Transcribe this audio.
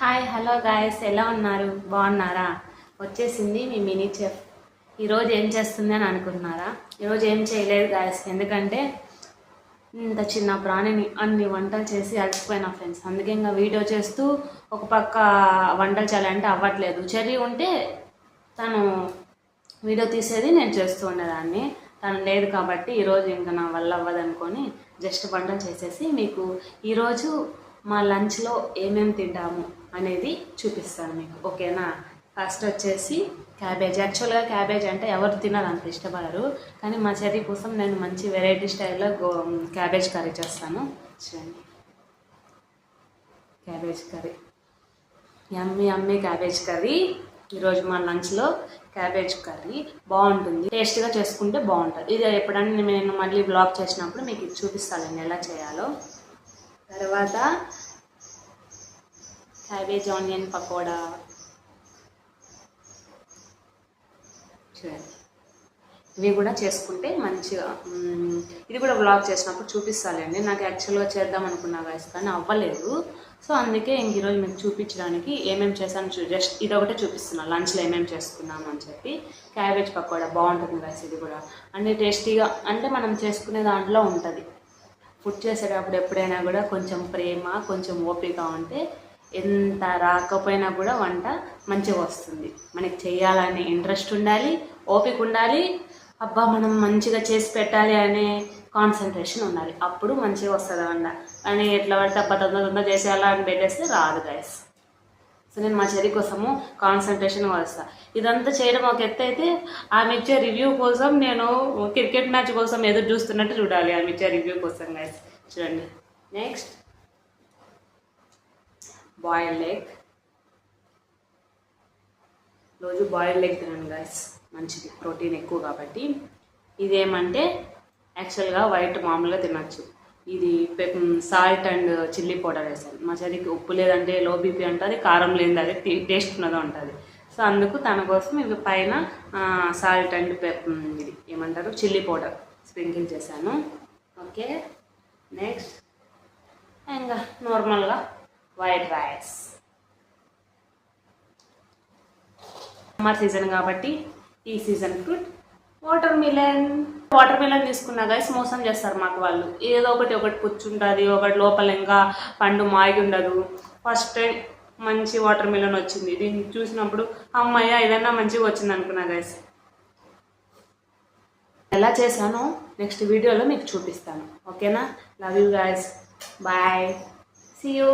Hi hello guys ఎలా ఉన్నారు? బాగున్నారా? వచ్చేసింది మీ మినీ చెఫ్. ఈరోజు ఏం చేస్తుంది అని అనుకుంటున్నారా? ఈరోజు ఏం చేయలేదు గాయస్ ఎందుకంటే ఇంత చిన్న ప్రాణిని అన్ని వంటలు చేసి అలసిపోయినా ఫ్రెండ్స్. అందుకే ఇంకా వీడియో చేస్తూ ఒక పక్క వంటలు చేయాలంటే అవ్వట్లేదు. చెర్రీ ఉంటే తను వీడియో తీసేది నేను చేస్తూ ఉండేదాన్ని. తను లేదు కాబట్టి ఈరోజు ఇంకా నా వల్ల అవ్వదనుకొని జస్ట్ వంటలు చేసేసి మీకు ఈరోజు మా లంచ్లో ఏమేమి తింటాము అనేది చూపిస్తాను మీకు ఓకేనా? ఫస్ట్ వచ్చేసి క్యాబేజ్ యాక్చువల్గా క్యాబేజ్ అంటే ఎవరు తినరు అంత ఇష్టపడరు కానీ మా చర్య కోసం నేను మంచి వెరైటీ స్టైల్లో గో క్యాబేజ్ కర్రీ చేస్తాను. చూడండి. క్యాబేజ్ కర్రీ అమ్మి యమ్మీ క్యాబేజ్ కర్రీ ఈరోజు మా లంచ్లో క్యాబేజ్ కర్రీ బాగుంటుంది. టేస్ట్గా చేసుకుంటే బాగుంటుంది. ఇది ఎప్పుడన్నా నేను మళ్ళీ బ్లాగ్ చేసినప్పుడు మీకు చూపిస్తాను ఎలా చేయాలో. తర్వాత క్యాబేజ్ ఆనియన్ పకోడా చూడండి. ఇవి కూడా చేసుకుంటే మంచిగా ఇది కూడా బ్లాగ్ చేసినప్పుడు చూపిస్తాలండి. నాకు యాక్చువల్గా చేద్దాం అనుకున్నా guys కానీ అవ్వలేదు. సో అందుకే ఇంక ఈరోజు మీకు చూపించడానికి ఏమేమి చేశాను చూ జస్ట్ ఇది ఒకటే చూపిస్తున్నాను లంచ్లో ఏమేమి చేసుకున్నాము అని చెప్పి. క్యాబేజ్ పకోడా బాగుంటుంది guys ఇది కూడా. అంటే టేస్టీగా అంటే మనం చేసుకునే దాంట్లో ఉంటుంది. ఫుడ్ చేసేటప్పుడు ఎప్పుడైనా కూడా కొంచెం ప్రేమ కొంచెం ఓపిక ఉంటే ఎంత రాకపోయినా కూడా వంట మంచిగా వస్తుంది. మనకి చేయాలనే ఇంట్రెస్ట్ ఉండాలి ఓపిక ఉండాలి. అబ్బా మనం మంచిగా చేసి పెట్టాలి అనే కాన్సన్ట్రేషన్ ఉండాలి. అప్పుడు మంచిగా వస్తుంది వంట. కానీ ఎట్లా పడితే అబ్బా తొందర తొందర చేసేయాలా అని పెట్టేస్తే రాదు గైస్ సో నేను మా చెరి కోసము కాన్సన్ట్రేషన్ వస్తా ఇదంతా చేయడం ఒక ఎత్తు అయితే ఆమె ఇచ్చే రివ్యూ కోసం నేను క్రికెట్ మ్యాచ్ కోసం ఎదురు చూస్తున్నట్టు చూడాలి ఆమె ఇచ్చే రివ్యూ కోసం గైస్ చూడండి. నెక్స్ట్ బాయిల్ లెగ్ రోజు బాయిల్ లెగ్ తినండి గైస్ మంచిది. ప్రోటీన్ ఎక్కువ కాబట్టి. ఇదేమంటే యాక్చువల్గా వైట్ మామూలుగా తినచ్చు. ఇది సాల్ట్ అండ్ చిల్లీ పౌడర్ వేసాను మా చదికి ఉప్పు లేదంటే లో బీపీ ఉంటుంది కారం లేనిది అదే టేస్ట్ ఉన్నది ఉంటుంది సో అందుకు తన కోసం ఇవి పైన సాల్ట్ అండ్ ఇది ఏమంటారు? చిల్లీ పౌడర్ స్ప్రింకిల్ చేశాను. ఓకే. నెక్స్ట్. ఇంకా నార్మల్గా వైట్ రైస్. సమ్మర్ సీజన్ కాబట్టి ఈ season fruit watermelon. Watermelon తీసుకున్నా గైస్ మోసం చేస్తారు మాకు వాళ్ళు. ఏదో ఒకటి ఒకటి పుచ్చుంటుంది ఒకటి లోపల ఇంకా పండు మాగి ఉండదు. ఫస్ట్ టైం మంచి వాటర్ మిలన్ వచ్చింది. దీన్ని చూసినప్పుడు అమ్మయ్య ఏదన్నా మంచిగా వచ్చింది అనుకున్నా గైస్ ఎలా చేశానో నెక్స్ట్ వీడియోలో మీకు చూపిస్తాను. ఓకేనా love you guys bye see you